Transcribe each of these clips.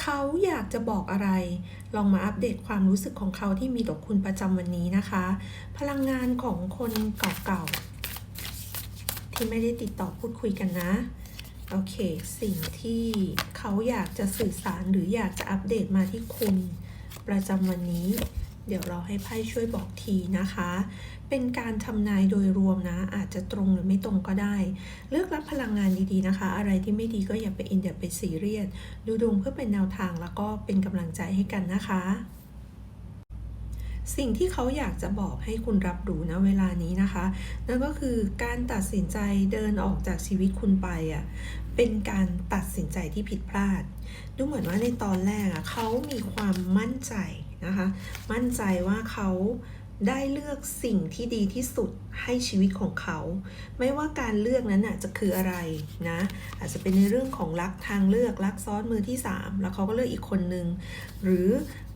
เขาอยากจะบอกอะไร ลองมาอัปเดตความรู้สึกของเขาที่มีต่อคุณประจำวันนี้นะคะ พลังงานของคนเก่าๆ ที่ไม่ได้ติดต่อพูดคุยกันนะ โอเค สิ่งที่เขาอยากจะสื่อสารหรืออยากจะอัปเดตมาที่คุณประจำวันนี้ เดี๋ยวเราให้ไพ่ช่วยบอกทีนะคะ เป็นการทำนายโดยรวมนะ อาจจะตรงหรือไม่ตรงก็ได้ เลือกรับพลังงานดีๆนะคะ อะไรที่ไม่ดีก็อย่าไปอินอย่าไปซีเรียส ดูดวงเพื่อเป็นแนวทางแล้วก็เป็นกำลังใจให้กันนะคะสิ่งที่เขาอยากจะบอกให้คุณรับรู้นะเวลานี้นะคะ นั่นก็คือการตัดสินใจเดินออกจากชีวิตคุณไปอะเป็นการตัดสินใจที่ผิดพลาด ดูเหมือนว่าในตอนแรกอะเขามีความมั่นใจ นะคะ มั่นใจว่าเขาได้เลือกสิ่งที่ดีที่สุดให้ชีวิตของเขา ไม่ว่าการเลือกนั้นน่ะจะคืออะไรนะ อาจจะเป็นในเรื่องของรักทางเลือกรักซ้อนมือที่ 3 แล้วเขาก็เลือกอีกคนนึง หรือ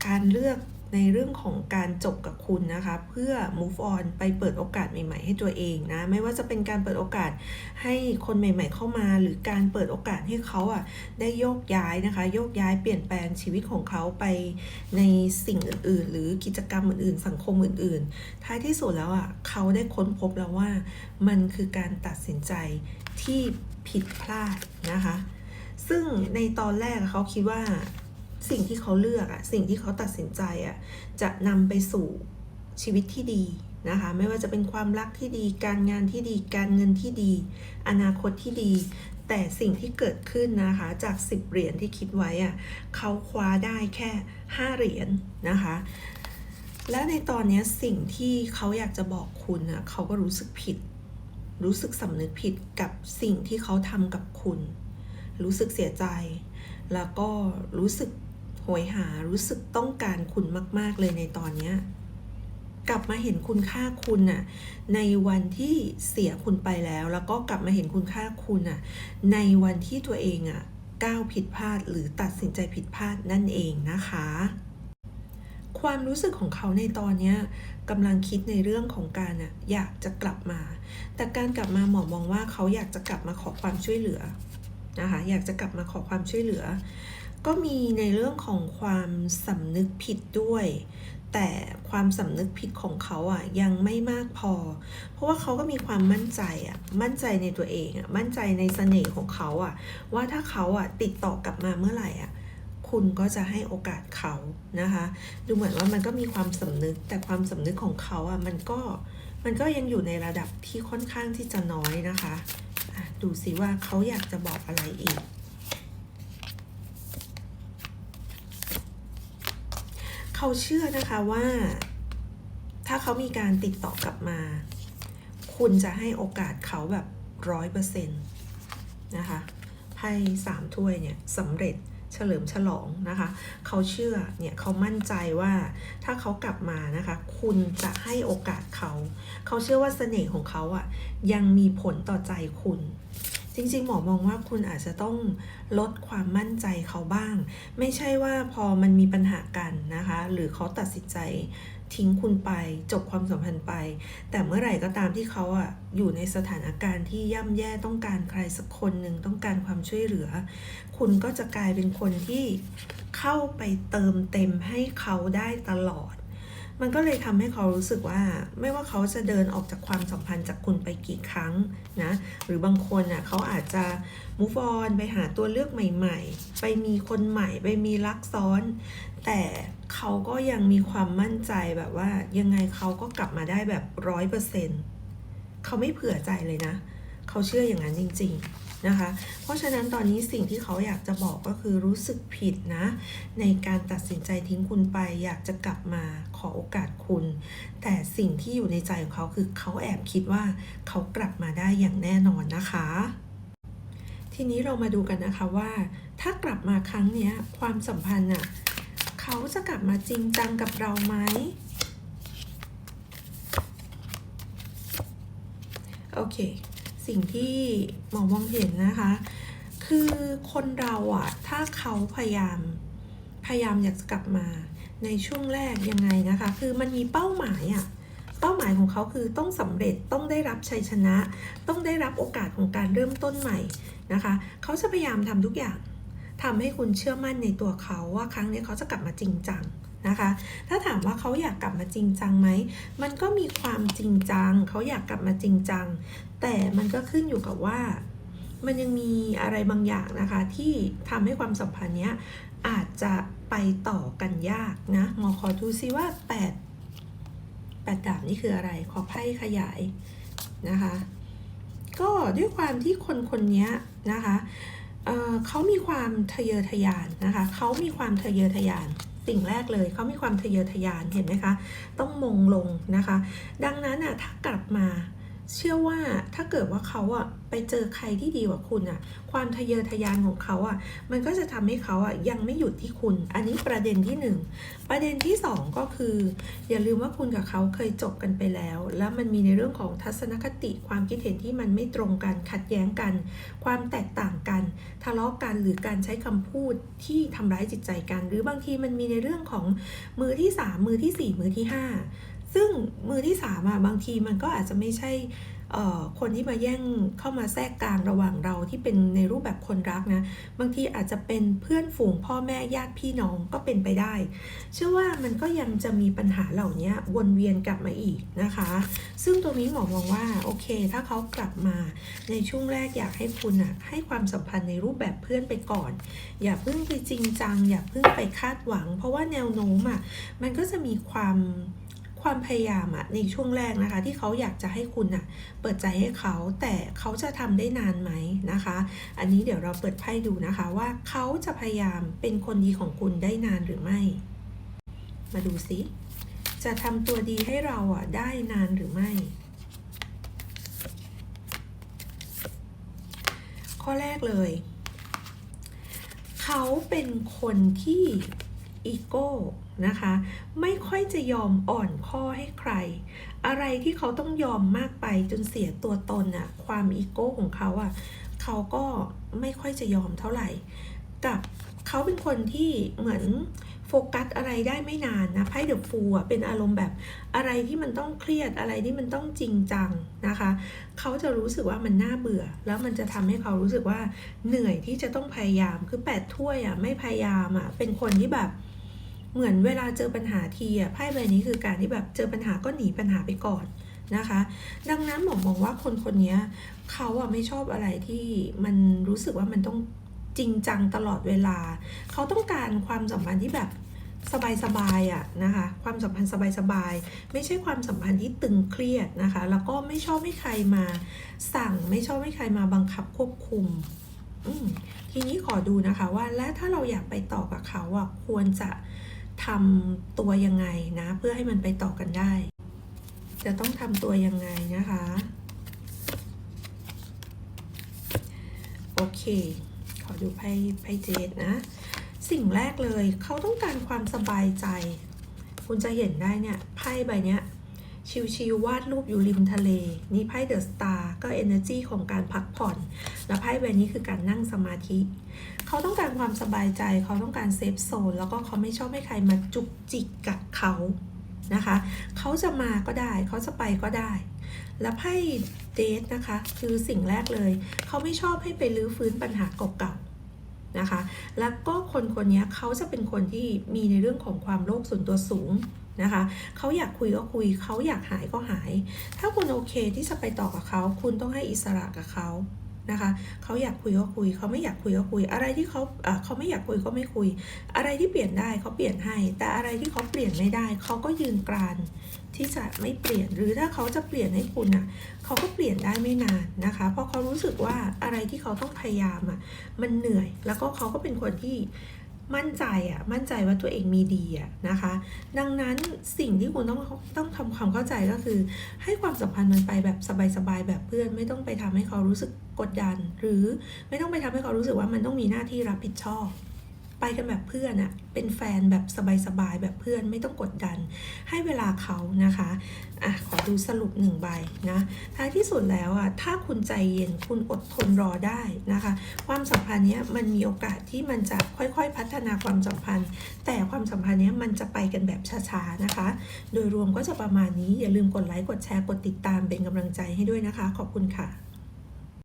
การเลือก ในเรื่องของการจบกับคุณนะคะ เพื่อ move on ไปเปิดโอกาสใหม่ ๆ ให้ตัวเองนะ ไม่ว่าจะเป็นการเปิดโอกาสให้คนใหม่ ๆ เข้ามา หรือการเปิดโอกาสให้เขาอะได้โยกย้ายนะคะ โยกย้ายเปลี่ยนแปลงชีวิตของเขาไปในสิ่งอื่น ๆ หรือกิจกรรมอื่น ๆ สังคมอื่น ๆ ท้ายที่สุดแล้วอะเขาได้ค้นพบแล้วว่า มันคือการตัดสินใจที่ผิดพลาดนะคะ ซึ่งในตอนแรกเขาคิดว่า สิ่งที่เขาเลือกอะสิ่งที่เขาตัดสินใจอะจะนำไปสู่ชีวิตที่ดีนะคะไม่ว่าจะเป็นความรักที่ดี การงานที่ดี การเงินที่ดี อนาคตที่ดี แต่สิ่งที่เกิดขึ้นนะคะจาก 10 เหรียญที่คิดไว้อะเขาคว้าได้แค่ 5 เหรียญนะคะ และในตอนนี้สิ่งที่เขาอยากจะบอกคุณอะเขาก็รู้สึกผิด รู้สึกสำนึกผิดกับสิ่งที่เขาทำกับคุณ รู้สึกเสียใจ แล้วก็รู้สึก โหยหารู้สึกต้องการคุณมาก ๆ เลยในตอนนี้กลับมาเห็นคุณค่าคุณน่ะในวันที่เสียคุณไปแล้ว แล้วก็กลับมาเห็นคุณค่าคุณน่ะในวันที่ตัวเองอะก้าวผิดพลาดหรือตัดสินใจผิดพลาดนั่นเองนะคะ ความรู้สึกของเขาในตอนนี้กำลังคิดในเรื่องของการอะอยากจะกลับมา แต่การกลับมาหมอมองว่าเขาอยากจะกลับมาขอความช่วยเหลือ นะคะอยากจะกลับมาขอความช่วยเหลือ ก็มีในเรื่องของความสำนึกผิดด้วย แต่ความสำนึกผิดของเขาอะยังไม่มากพอ เพราะว่าเขาก็มีความมั่นใจอะมั่นใจในตัวเองอะมั่นใจในเสน่ห์ของเขาอะว่าถ้าเขาอะติดต่อกลับมาเมื่อไหร่อะคุณก็จะให้โอกาสเขานะคะ ดูเหมือนว่ามันก็มีความสำนึก แต่ความสำนึกของเขาอะมันก็มันก็ยังอยู่ในระดับที่ค่อนข้างที่จะน้อยนะคะอะ ดูสิว่าเขาอยากจะบอกอะไรอีก เขาเชื่อนะคะว่า ถ้าเขามีการติดต่อกลับมา คุณจะให้โอกาสเขาแบบร้อยเปอร์เซ็นต์นะคะไพ่สามถ้วยเนี่ยสำเร็จ เฉลิมฉลองนะคะ เขาเชื่อเนี่ยเขามั่นใจว่าถ้าเขากลับมานะคะ คุณจะให้โอกาสเขา เขาเชื่อว่าเสน่ห์ของเขาอะ่ะยังมีผลต่อใจคุณจริงๆ หมอมองว่าคุณอาจจะต้องลดความมั่นใจเขาบ้าง ไม่ใช่ว่าพอมันมีปัญหากันนะคะ หรือเขาตัดสินใจ ทิ้งคุณไป จบความสัมพันธ์ไป แต่เมื่อไหร่ก็ตามที่เขาอะอยู่ในสถานการณ์ที่ย่ำแย่ต้องการใครสักคนหนึ่งต้องการความช่วยเหลือ คุณก็จะกลายเป็นคนที่เข้าไปเติมเต็มให้เขาได้ตลอด มันก็เลยทำให้เขารู้สึกว่า ไม่ว่าเขาจะเดินออกจากความสัมพันธ์จากคุณไปกี่ครั้งนะ หรือบางคนอะเขาอาจจะ move on ไปหาตัวเลือกใหม่ ๆ ไปมีคนใหม่ ไปมีรักซ้อน แต่เขาก็ยังมีความมั่นใจแบบว่า ยังไงเขาก็กลับมาได้แบบร้อยเปอร์เซ็นต์เขาไม่เผื่อใจเลยนะ เขาเชื่ออย่างนั้นจริง ๆ นะคะ เพราะฉะนั้นตอนนี้สิ่งที่เขาอยากจะบอกก็คือรู้สึกผิดนะ ในการตัดสินใจทิ้งคุณไป อยากจะกลับมาขอโอกาสคุณ แต่สิ่งที่อยู่ในใจของเขาคือเขาแอบคิดว่าเขากลับมาได้อย่างแน่นอนนะคะ ทีนี้เรามาดูกันนะคะว่า ถ้ากลับมาครั้งนี้ความสัมพันธ์อะเขาจะกลับมาจริงจังกับเราไหมโอเค สิ่งที่หมอมองเห็นนะคะ คือคนเราอะถ้าเขาพยายามพยายามอยากจะกลับมาในช่วงแรกยังไงนะคะ คือมันมีเป้าหมายอะเป้าหมายของเขาคือต้องสำเร็จต้องได้รับชัยชนะ ต้องได้รับโอกาสของการเริ่มต้นใหม่นะคะ เขาจะพยายามทำทุกอย่างทำให้คุณเชื่อมั่นในตัวเขาว่าครั้งนี้เขาจะกลับมาจริงจัง นะคะ ถ้าถามว่าเขาอยากกลับมาจริงจังไหม มันก็มีความจริงจัง เขาอยากกลับมาจริงจัง แต่มันก็ขึ้นอยู่กับว่า มันยังมีอะไรบางอย่างนะคะ ที่ทำให้ความสัมพันธ์เนี้ยอาจจะไปต่อกันยากนะหมอขอดูซิว่า 8 8ดาบนี่คืออะไร ขอไพ่ขยายนะคะ ก็ด้วยความที่คนคนนี้นะคะเเขามีความทะเยอทะยานนะคะ เขามีความทะเยอทะยาน สิ่งแรกเลยเขามีความทะเยอทะยานเห็นไหมคะ ต้องมงลงนะคะ ดังนั้นอะถ้ากลับมา เชื่อว่าถ้าเกิดว่าเขาอะไปเจอใครที่ดีกว่าคุณอะความทะเยอทะยานของเขาอะมันก็จะทำให้เขาอะยังไม่หยุดที่คุณ อันนี้ประเด็นที่หนึ่งประเด็นที่สองก็คือ อย่าลืมว่าคุณกับเขาเคยจบกันไปแล้ว แล้วมันมีในเรื่องของทัศนคติความคิดเห็นที่มันไม่ตรงกันขัดแย้งกัน ความแตกต่างกัน ทะเลาะกันหรือการใช้คำพูดที่ทำร้ายจิตใจกัน หรือบางทีมันมีในเรื่องของมือที่สามมือที่สี่มือที่ห้า ซึ่งมือที่สามอะบางทีมันก็อาจจะไม่ใช่คนที่มาแย่งเข้ามาแทรกกลางระหว่างเราที่เป็นในรูปแบบคนรักนะ บางทีอาจจะเป็นเพื่อนฝูงพ่อแม่ญาติพี่น้องก็เป็นไปได้ เชื่อว่ามันก็ยังจะมีปัญหาเหล่านี้วนเวียนกลับมาอีกนะคะ ซึ่งตรงนี้หมอมองว่าโอเค ถ้าเขากลับมาในช่วงแรกอยากให้คุณอะให้ความสัมพันธ์ในรูปแบบเพื่อนไปก่อน อย่าเพิ่งไปจริงจัง อย่าเพิ่งไปคาดหวัง เพราะว่าแนวโน้มอะมันก็จะมีความ ความพยายามอะในช่วงแรกนะคะ ที่เขาอยากจะให้คุณอะเปิดใจให้เขาแต่เขาจะทำได้นานไหมนะคะ อันนี้เดี๋ยวเราเปิดไพ่ดูนะคะว่าเขาจะพยายามเป็นคนดีของคุณได้นานหรือไม่ มาดูซิจะทำตัวดีให้เราอะได้นานหรือไม่ข้อแรกเลย เขาเป็นคนที่อีโก้ นะคะ ไม่ค่อยจะยอมอ่อนข้อให้ใคร อะไรที่เขาต้องยอมมากไปจนเสียตัวตนอะความอีโก้ของเขาอะเขาก็ไม่ค่อยจะยอมเท่าไหร่ กับเขาเป็นคนที่เหมือนโฟกัสอะไรได้ไม่นานนะไพ่เดอะฟูอะเป็นอารมณ์แบบอะไรที่มันต้องเครียดอะไรที่มันต้องจริงจังนะคะ เขาจะรู้สึกว่ามันน่าเบื่อ แล้วมันจะทำให้เขารู้สึกว่าเหนื่อยที่จะต้องพยายามคือแปดถ้วยอะไม่พยายามอะเป็นคนที่แบบ เหมือนเวลาเจอปัญหาทีอะไพ่ใบนี้คือการที่แบบเจอปัญหาก็หนีปัญหาไปก่อนนะคะ ดังนั้นหมอมองว่าคนคนนี้เขาอะไม่ชอบอะไรที่มันรู้สึกว่ามันต้องจริงจังตลอดเวลา เขาต้องการความสัมพันธ์ที่แบบสบายๆอะนะคะความสัมพันธ์สบายๆไม่ใช่ความสัมพันธ์ที่ตึงเครียดนะคะ แล้วก็ไม่ชอบให้ใครมาสั่งไม่ชอบให้ใครมาบังคับควบคุมทีนี้ขอดูนะคะว่าและถ้าเราอยากไปต่อกับเขาอะควรจะ ทำตัวยังไงนะ เพื่อให้มันไปต่อกันได้ จะต้องทำตัวยังไงนะคะ โอเค ขอดูไพ่ไพ่เจดนะ สิ่งแรกเลยเขาต้องการความสบายใจ คุณจะเห็นได้เนี่ยไพ่ใบเนี้ย ชิวๆวาดรูปอยู่ริมทะเล นี่ไพ่เดอะสตาร์ก็ energy ของการพักผ่อน แล้วไพ่ใบนี้คือการนั่งสมาธิ เขาต้องการความสบายใจ เขาต้องการเซฟโซน แล้วก็เขาไม่ชอบให้ใครมาจุกจิกกับเขานะคะ เขาจะมาก็ได้ เขาจะไปก็ได้ แล้วไพ่เดทนะคะ คือสิ่งแรกเลย เขาไม่ชอบให้ไปลื้อฟื้นปัญหาเก่าๆนะคะ แล้วก็คนคนนี้เขาจะเป็นคนที่มีในเรื่องของความโลภส่วนตัวสูง นะคะเขาอยากคุยก็คุยเขาอยากหายก็หาย ถ้าคุณโอเคที่จะไปต่อกับเขาคุณต้องให้อิสระกับเขานะคะเขาอยากคุยก็คุยเขาไม่อยากคุยก็คุย อะไรที่เขาเขาไม่อยากคุยก็ไม่คุย อะไรที่เปลี่ยนได้เขาเปลี่ยนให้ แต่อะไรที่เขาเปลี่ยนไม่ได้เขาก็ยืนกรานที่จะไม่เปลี่ยนหรือถ้าเขาจะเปลี่ยนให้คุณอะเขาก็เปลี่ยนได้ไม่นานนะคะ เพราะเขารู้สึกว่าอะไรที่เขาต้องพยายามอะมันเหนื่อย แล้วก็เขาก็เป็นคนที่ มั่นใจอะมั่นใจว่าตัวเองมีดีอะนะคะ ดังนั้นสิ่งที่คุณต้องต้องทำความเข้าใจก็คือ ให้ความสัมพันธ์มันไปแบบสบายๆแบบเพื่อน ไม่ต้องไปทำให้เขารู้สึกกดดัน หรือไม่ต้องไปทำให้เขารู้สึกว่ามันต้องมีหน้าที่รับผิดชอบ ไปกันแบบเพื่อนอะเป็นแฟนแบบสบายๆแบบเพื่อนไม่ต้องกดดัน ให้เวลาเขานะคะอะขอดูสรุปหนึ่งใบนะท้ายที่สุดแล้วอะถ้าคุณใจเย็นคุณอดทนรอได้นะคะ ความสัมพันธ์เนี้ยมันมีโอกาสที่มันจะค่อยๆ พัฒนาความสัมพันธ์ แต่ความสัมพันธ์เนี้ยมันจะไปกันแบบช้าๆนะคะ โดยรวมก็จะประมาณนี้อย่าลืมกดไลค์กดแชร์กดติดตามเป็นกำลังใจให้ด้วยนะคะ ขอบคุณค่ะ